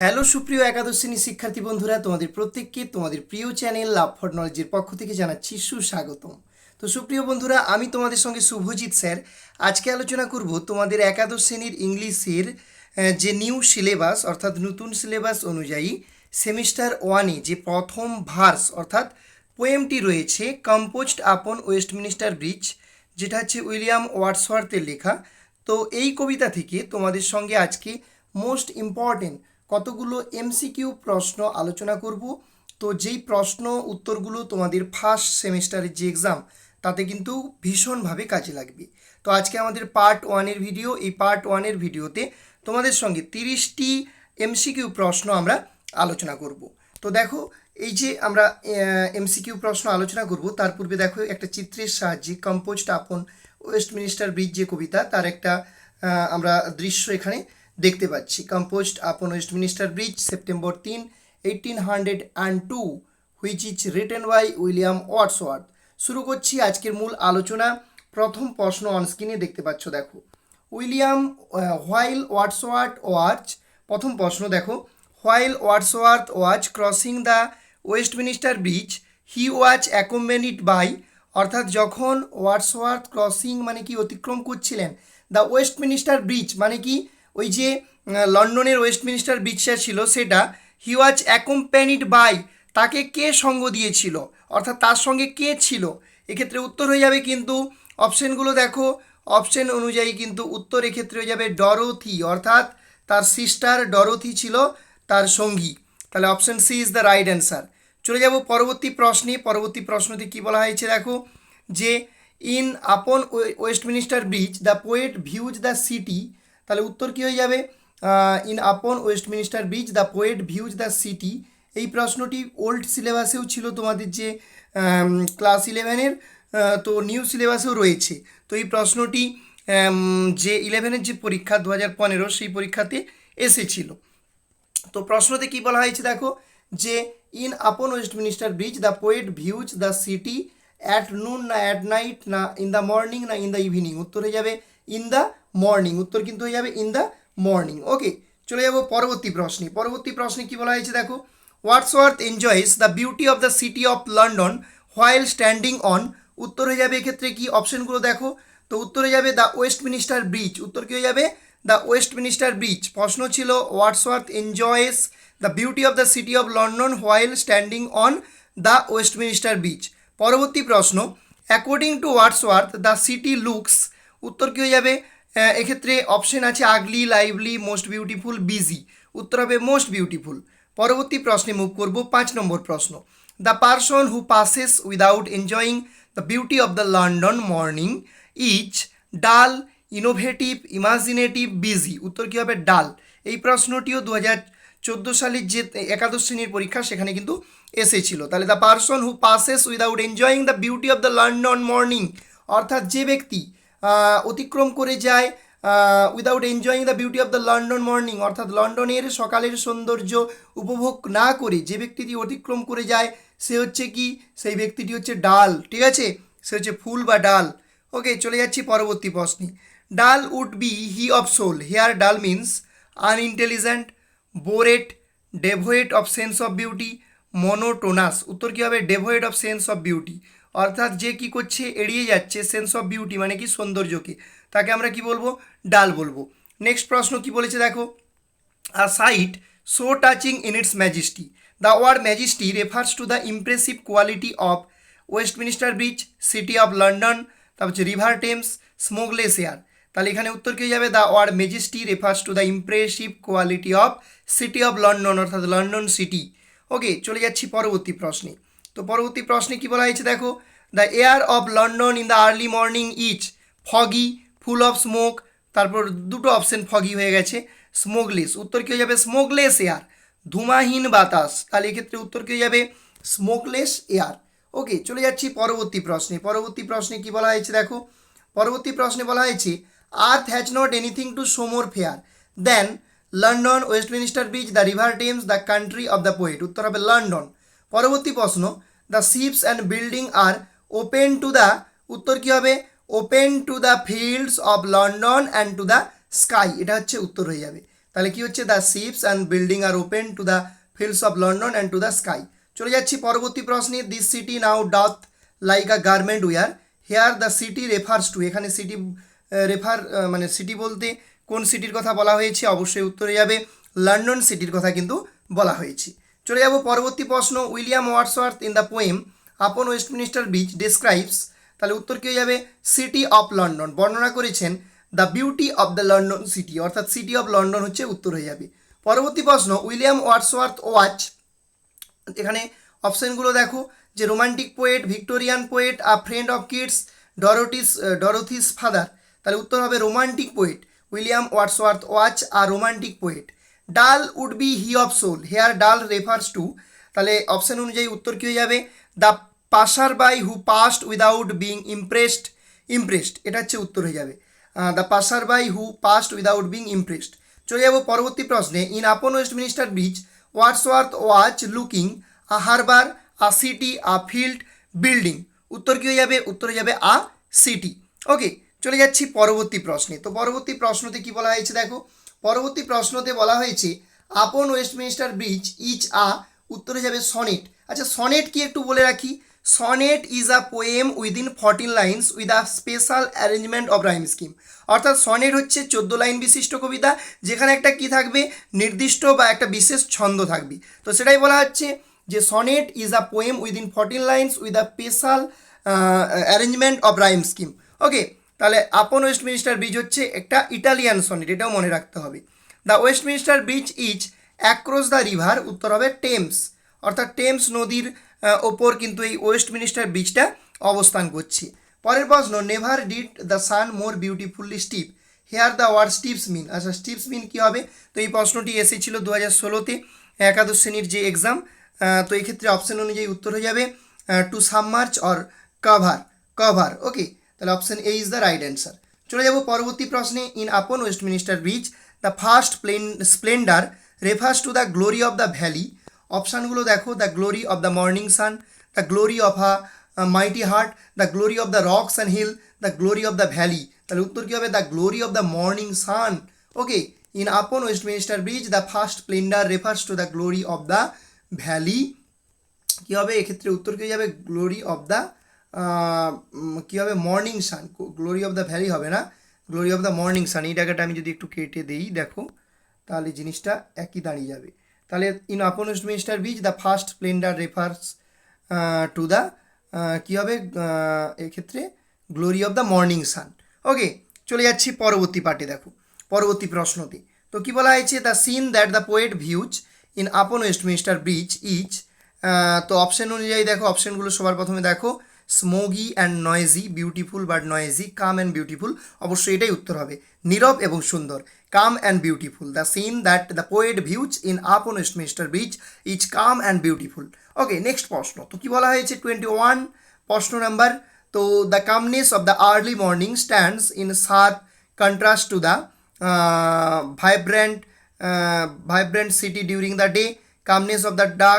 Hello সুপ্রিয় একাদশ শ্রেণির শিক্ষার্থী বন্ধুরা, তোমাদের প্রত্যেককে তোমাদের প্রিয় চ্যানেল লাভ ফর নলেজের পক্ষ থেকে জানাচ্ছি সুস্বাগতম। তো সুপ্রিয় বন্ধুরা, আমি তোমাদের সঙ্গে শুভজিৎ স্যার। আজকে আলোচনা করব তোমাদের একাদশ শ্রেণির ইংলিশের যে নিউ সিলেবাস অর্থাৎ নতুন সিলেবাস অনুযায়ী সেমিস্টার ওয়ানে যে প্রথম ভার্স অর্থাৎ পোয়েমটি রয়েছে কম্পোজড আপন ওয়েস্টমিনিস্টার ব্রিজ যেটা হচ্ছে উইলিয়াম ওয়াটসওয়ার্থের লেখা। তো এই কবিতা থেকে তোমাদের সঙ্গে আজকে মোস্ট ইম্পর্টেন্ট কতগুলো এমসিকিউ প্রশ্ন আলোচনা করব? তো যেই প্রশ্ন উত্তরগুলো তোমাদের ফার্স্ট সেমিস্টারের যে এক্সাম তাতে কিন্তু ভীষণভাবে কাজে লাগবে। তো আজকে আমাদের পার্ট ওয়ানের ভিডিও এই পার্ট ওয়ানের ভিডিওতে তোমাদের সঙ্গে তিরিশটি এমসিকিউ প্রশ্ন আমরা আলোচনা করব। তো দেখো, এই যে আমরা এমসিকিউ প্রশ্ন আলোচনা করব, তার পূর্বে দেখো একটা চিত্রের সাহায্যে কম্পোজড আপন ওয়েস্টমিনিস্টার ব্রিজ যে কবিতা, তার একটা আমরা দৃশ্য এখানে দেখতে পাচ্ছি। Composed upon Westminster Bridge September তিন eighteen hundred and two which is written by William Wordsworth শুরু করছি আজকের মূল আলোচনা। প্রথম প্রশ্ন অনস্ক্রিনে দেখতে পাচ্ছ, দেখো। উইলিয়াম হোয়াইল ওয়াটসওয়ার্থ ওয়াচ প্রথম প্রশ্ন দেখো। While Wordsworth was crossing the Westminster Bridge he was accompanied by অর্থাৎ যখন ওয়াটসওয়ার্থ ক্রসিং মানে কি অতিক্রম করছিলেন? দ্য ওয়েস্টমিনিস্টার ব্রিজ মানে কি? ওই যে লন্ডনের ওয়েস্টমিনিস্টার ব্রিজটা ছিল সেটা হি ওয়াজ অ্যাকম্প্যানিড বাই তাকে কে সঙ্গ দিয়েছিল? অর্থাৎ তার সঙ্গে কে ছিল? এক্ষেত্রে উত্তর হয়ে যাবে কিন্তু, অপশনগুলো দেখো, অপশন অনুযায়ী কিন্তু উত্তর এক্ষেত্রে হয়ে যাবে ডরোথি, অর্থাৎ তার সিস্টার ডরোথি ছিল তার সঙ্গী। তাহলে option C is the right answer চলে যাব পরবর্তী প্রশ্নে, পরবর্তী প্রশ্নতে কী বলা হয়েছে দেখো, যে in upon Westminster Bridge the poet views the city তাহলে উত্তর কী হয়ে যাবে? In upon Westminster Bridge the poet views the city এই প্রশ্নটি ওল্ড সিলেবাসেও ছিল তোমাদের যে ক্লাস ইলেভেনের তো নিউ সিলেবাসেও রয়েছে। তো এই প্রশ্নটি যে ইলেভেনের যে পরীক্ষা দু হাজার পনেরো, সেই পরীক্ষাতে এসেছিল। তো প্রশ্নতে কি বলা হয়েছে দেখো? যে in upon Westminster Bridge the poet views the city at noon না অ্যাট নাইট না ইন দ্য মর্নিং না ইন দ্য ইভিনিং উত্তর হয়ে যাবে ইন দ্য মর্নিং উত্তর কিন্তু হয়ে যাবে ইন দ্য মর্নিং ওকে চলে যাব পরবর্তী প্রশ্নে। পরবর্তী প্রশ্নে কি বলা হয়েছে দেখো? Wordsworth enjoys the beauty of the city of London while standing on উত্তর হয়ে যাবে এক্ষেত্রে কি? অপশনগুলো দেখো। তো উত্তর যাবে দ্য ওয়েস্ট মিনিস্টার ব্রিজ উত্তর কি হয়ে যাবে? দ্য ওয়েস্ট মিনিস্টার ব্রিজ প্রশ্ন ছিল Wordsworth enjoys the beauty of the city of London while standing on the Westminster Bridge পরবর্তী প্রশ্ন according to Wordsworth the city looks উত্তর কী হয়ে যাবে? এক্ষেত্রে অপশন আছে ugly lively most beautiful busy উত্তর হবে মোস্ট বিউটিফুল পরবর্তী প্রশ্নে মুভ করব পাঁচ নম্বর প্রশ্ন। The person who passes without enjoying the beauty of the London morning is dull innovative imaginative busy উত্তর কী হবে ডাল এই প্রশ্নটিও দু হাজার চোদ্দ সালের যে একাদশ শ্রেণির পরীক্ষা, সেখানে কিন্তু এসেছিল। তাহলে the person who passes without enjoying the beauty of the London morning অর্থাৎ যে ব্যক্তি অতিক্রম করে যায় without enjoying the beauty of the London morning অর্থাৎ লন্ডনের সকালের সৌন্দর্য উপভোগ না করে যে ব্যক্তিটি অতিক্রম করে যায়, সে হচ্ছে কি? সেই ব্যক্তিটি হচ্ছে ডাল, ঠিক আছে? সে হচ্ছে ফুল বা ডাল। ওকে চলে যাচ্ছি পরবর্তী প্রশ্নে। Dull would be he of soul here dull means unintelligent boring devoid of sense of beauty monotonous উত্তর কী হবে? Devoid of sense of beauty অর্থাৎ যে কি করছে এড়িয়ে যাচ্ছে সেন্স অফ বিউটি মানে কি সৌন্দর্যকে। তাকে আমরা কি বলব? ডাল বলব। নেক্সট প্রশ্ন কি বলেছে দেখো? A sight so touching in its majesty. The word majesty refers to the impressive quality of Westminster Bridge, City of London, তারপর হচ্ছে রিভার টেমস স্মোকলেস এয়ার তাহলে এখানে উত্তর কী যাবে? The word majesty refers to the impressive quality of city of London অর্থাৎ London city okay চলে যাচ্ছি পরবর্তী প্রশ্নে। তো পরবর্তী প্রশ্নে কি বলা হয়েছে দেখো? The air of London in the early morning is foggy full of smoke তারপর দুটো অপশন ফগি হয়ে গেছে স্মোকলেস উত্তর কী হয়ে যাবে? স্মোকলেস এয়ার ধুমাহীন বাতাস। তাহলে এক্ষেত্রে উত্তর কী হয়ে যাবে? স্মোকলেস এয়ার ওকে চলে যাচ্ছি পরবর্তী প্রশ্নে। পরবর্তী প্রশ্নে কি বলা হয়েছে দেখো? পরবর্তী প্রশ্নে বলা হয়েছে earth has not anything to show more fair than London Westminster Bridge the river Thames the country of the poet উত্তর হবে লন্ডন পরবর্তী প্রশ্ন the ships and building are open to the উত্তর কী হবে? Open to the fields of London and to the sky এটা হচ্ছে উত্তর হয়ে যাবে। তাহলে কি হচ্ছে? The ships and building are open to the fields of London and to the sky চলে যাচ্ছি পরবর্তী প্রশ্নে। This city now doth like a garment wear here the city refers to এখানে সিটি রেফার মানে সিটি বলতে কোন সিটির কথা বলা হয়েছে? অবশ্যই উত্তরে যাবে। লন্ডন সিটির কথা কিন্তু বলা হয়েছে। চলে যাব পরবর্তী প্রশ্ন, William Wordsworth in the poem upon Westminster bridge describes তাহলে উত্তর কী হয়ে যাবে? সিটি অফ লন্ডন বর্ণনা করেছেন the beauty of the London city অর্থাৎ সিটি অফ লন্ডন হচ্ছে উত্তর হয়ে যাবে। পরবর্তী প্রশ্ন, উইলিয়াম ওয়ার্ডসওয়ার্থ ওয়াচ এখানে অপশানগুলো দেখো, যে romantic poet Victorian poet a friend of kids Dorothy's Dorothy's father তাহলে উত্তর হবে romantic poet William Wordsworth was R romantic poet dull would be he of soul, here dull refers to. তাহলে option অনুযায়ী উত্তর কী হয়ে যাবে? The passer by who passed without being impressed impressed, এটা হচ্ছে উত্তর হয়ে যাবে। The passer by who passed without being impressed. চলে যাব পরবর্তী প্রশ্নে। In upon West Westminster Bridge Wordsworth was looking a harbour, a city, a field building. উত্তর কী হয়ে যাবে? উত্তর হয়ে যাবে আ সিটি। ওকে, চলে যাচ্ছি পরবর্তী প্রশ্নে। তো পরবর্তী প্রশ্নতে কি বলা হয়েছে দেখো? পরবর্তী প্রশ্নতে বলা হয়েছে, আপন ওয়েস্টমিনিস্টার ব্রিজ ইচ আ উত্তরে যাবে সনেট। আচ্ছা সনেট কি একটু বলে রাখি? Sonnet is a poem within fourteen lines with a special arrangement of rhyme scheme. অর্থাৎ সনেট হচ্ছে চোদ্দ লাইন বিশিষ্ট কবিতা, যেখানে একটা কি থাকবে? নির্দিষ্ট বা একটা বিশেষ ছন্দ থাকবে। তো সেটাই বলা হচ্ছে যে sonnet is a poem within fourteen lines with a special arrangement of rhyme scheme. Okay তাহলে আপন ওয়েস্টমিনিস্টার ব্রিজ হচ্ছে একটা ইটালিয়ান সনেট এটাও মনে রাখতে হবে। The Westminster Bridge is across the river উত্তর হবে টেমস অর্থাৎ টেমস নদীর ওপর কিন্তু এই ওয়েস্টমিনিস্টার ব্রিজটা অবস্থান করছে। পরের প্রশ্ন never did the sun more beautifully steep here the word steeps mean আচ্ছা স্টিপস মিন কী হবে? তো এই প্রশ্নটি এসেছিল দু হাজার ষোলোতে, একাদশ শ্রেণির যে এক্সাম তো এই ক্ষেত্রে অপশন অনুযায়ী উত্তর হয়ে যাবে to submerge or cover cover okay তাহলে option A is the right answer চলে যাব পরবর্তী প্রশ্নে in upon Westminster Bridge the first plain splendour refers to the glory of the valley অপশানগুলো দেখো the glory of the morning sun the glory of a mighty heart the glory of the rocks and hill the glory of the valley তাহলে উত্তর কী হবে? The glory of the morning sun okay in upon Westminster Bridge the first splendour refers to the glory of the valley কী হবে? এক্ষেত্রে উত্তর কী যাবে? Glory of the কী হবে? Morning sun glory of the valley হবে না? Glory of the morning sun এই জায়গাটা আমি যদি একটু কেটে দিই, দেখো, তাহলে জিনিসটা একই দাঁড়িয়ে যাবে। তাহলে in upon minster beach the first splendour refers to the কী হবে? এক্ষেত্রে glory of the morning sun okay চলে যাচ্ছি পরবর্তী পার্টে দেখো। পরবর্তী প্রশ্নতে। তো কী বলা হয়েছে? The scene that the poet views in upon West Westminster Bridge is তো অপশন অনুযায়ী দেখো অপশনগুলো সবার প্রথমে দেখো। Smoggy and noisy beautiful but noisy calm and beautiful অবশ্যই এটাই উত্তর হবে। নীরব এবং সুন্দর calm and beautiful the scene that the poet views in upon Westminster Bridge is calm and beautiful okay next প্রশ্ন তো কি বলা হয়েছে? টোয়েন্টি ওয়ান প্রশ্ন নাম্বার তো the calmness of the early morning stands in sharp contrast to the vibrant uh, city city the day calmness of the the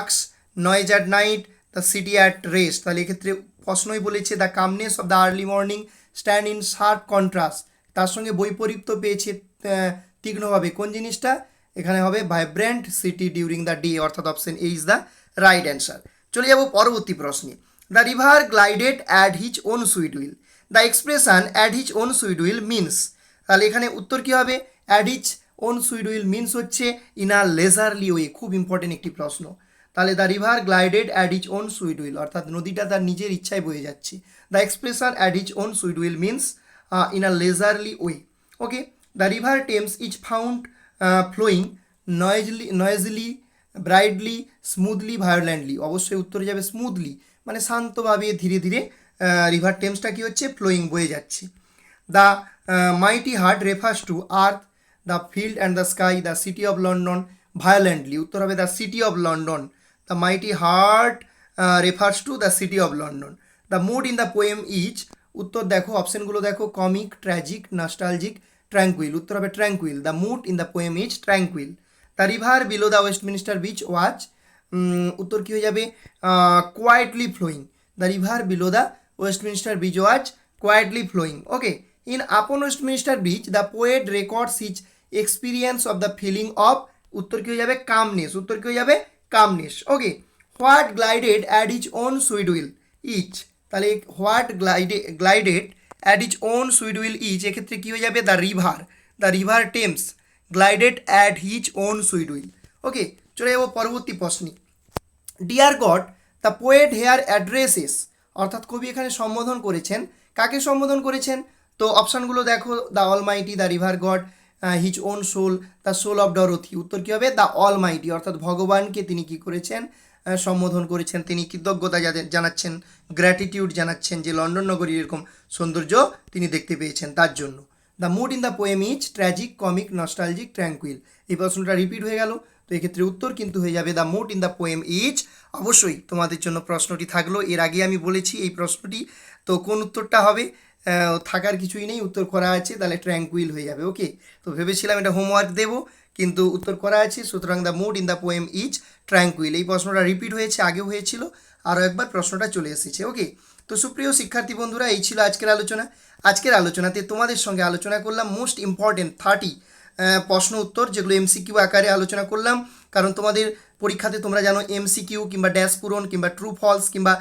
noise noise night the city at rest তাহলে এক্ষেত্রে প্রশ্নই বলেছে the calmness of the early morning stand in sharp contrast তার সঙ্গে বৈপরীত্য পেয়েছে তীক্ষ্ণভাবে। কোন জিনিসটা? এখানে হবে vibrant city during the day অর্থাৎ option A is the right answer চলে যাব পরবর্তী প্রশ্নে। The river glided at his own sweet will the expression at his own sweet will means তাহলে এখানে উত্তর কী হবে? At his own sweet will means হচ্ছে ইন আ লেজারলি ওয়ে খুব ইম্পর্টেন্ট একটি প্রশ্ন। তাহলে the river glided at his own sweet will অর্থাৎ নদীটা তার নিজের ইচ্ছায় বয়ে যাচ্ছে। The expression at his own sweet will means in a leisurely way okay the river Thames is found flowing noisily noisily brightly smoothly violently অবশ্যই উত্তরে যাবে স্মুথলি মানে শান্তভাবে, ধীরে ধীরে রিভার টেমসটা কী হচ্ছে? ফ্লোয়িং বয়ে যাচ্ছে। The mighty heart refers to earth the field and the sky the city of London violently উত্তর হবে the city of London the mighty heart refers to the city of London the mood in the poem is উত্তর দেখো অপশনগুলো দেখো comic tragic নাস্টালজিক tranquil উত্তর হবে tranquil the mood in the poem is tranquil the river below the Westminster bridge উত্তর কী হয়ে যাবে? Quietly flowing the river below the Westminster bridge quietly flowing. Okay, in upon Westminster Bridge, the poet records his experience of the feeling of উত্তর কি হয়ে যাবে? Calmness উত্তর কি হয়ে যাবে? Calmness okay what glided at his own sweet will is তাহলে what glide glided at his own sweet will is এক্ষেত্রে কী হয়ে যাবে? The river the river Thames glided at his own sweet will okay চলে যাব পরবর্তী প্রশ্নে। Dear God the poet here addresses অর্থাৎ কবি এখানে সম্বোধন করেছেন। কাকে সম্বোধন করেছেন? তো অপশানগুলো দেখো the almighty the river god his own soul the soul of Dorothy উত্তর কী হবে? দ্য অল মাইটি অর্থাৎ ভগবানকে তিনি কি করেছেন? সম্বোধন করেছেন। তিনি কৃতজ্ঞতা জানাচ্ছেন গ্র্যাটিটিউড জানাচ্ছেন যে লন্ডন নগরীর এরকম সৌন্দর্য তিনি দেখতে পেয়েছেন তার জন্য। The mood in the poem is tragic comic nostalgic tranquil এই প্রশ্নটা রিপিট হয়ে গেল। তো এক্ষেত্রে উত্তর কিন্তু হয়ে যাবে। The mood in the poem is অবশ্যই তোমাদের জন্য প্রশ্নটি থাকল। এর আগে আমি বলেছি এই প্রশ্নটি। তো কোন উত্তরটা হবে? থাকার কিছুই নেই, উত্তর করা আছে, তাহলে ট্র্যাঙ্কুইল হয়ে যাবে ওকে তো ভেবেছিলাম এটা হোমওয়ার্ক দেবো, কিন্তু উত্তর করা আছে, সুতরাং the mood in the poem is tranquil এই প্রশ্নটা রিপিট হয়েছে, আগেও হয়েছিল, আরও একবার প্রশ্নটা চলে এসেছে ওকে তো সুপ্রিয় শিক্ষার্থী বন্ধুরা, এই ছিল আজকের আলোচনা। আজকের আলোচনাতে তোমাদের সঙ্গে আলোচনা করলাম মোস্ট ইম্পর্টেন্ট থার্টি প্রশ্ন উত্তর, যেগুলো এমসিকিউ আকারে আলোচনা করলাম, কারণ তোমাদের পরীক্ষাতে তোমরা জানো এমসিকিউ কিংবা ড্যাশ পূরণ কিংবা ট্রু ফলস কিংবা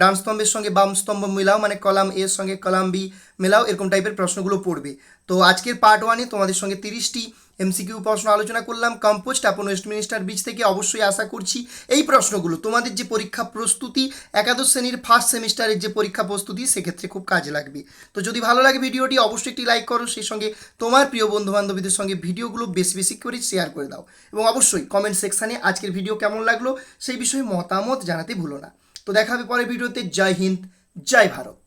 ডান স্তম্ভের সঙ্গে বাম স্তম্ভ মিলাও মানে কলাম এর সঙ্গে কলাম বি মেলাও, এরকম টাইপের প্রশ্নগুলো পড়বে। তো আজকের পার্ট ওয়ানে তোমাদের সঙ্গে তিরিশটি এমসিকিউ প্রশ্ন আলোচনা করলাম কম্পোস্ট আপন ওয়েস্টমিনিস্টার বিচ থেকে অবশ্যই আশা করছি এই প্রশ্নগুলো। তোমাদের যে পরীক্ষা প্রস্তুতি, একাদশ শ্রেণির ফার্স্ট সেমিস্টারের যে পরীক্ষা প্রস্তুতি, সেক্ষেত্রে খুব কাজে লাগবে। তো যদি ভালো লাগে ভিডিওটি, অবশ্যই একটি লাইক করো, সেই সঙ্গে তোমার প্রিয় বন্ধু বান্ধবীদের সঙ্গে ভিডিওগুলো বেশি বেশি করে শেয়ার করে দাও। এবং অবশ্যই কমেন্ট সেকশানে আজকের ভিডিও কেমন লাগল, সেই বিষয়ে মতামত জানাতে ভুলো না। তো দেখা হবে ভিডিওতে জয় হিন্দ, জয় ভারত।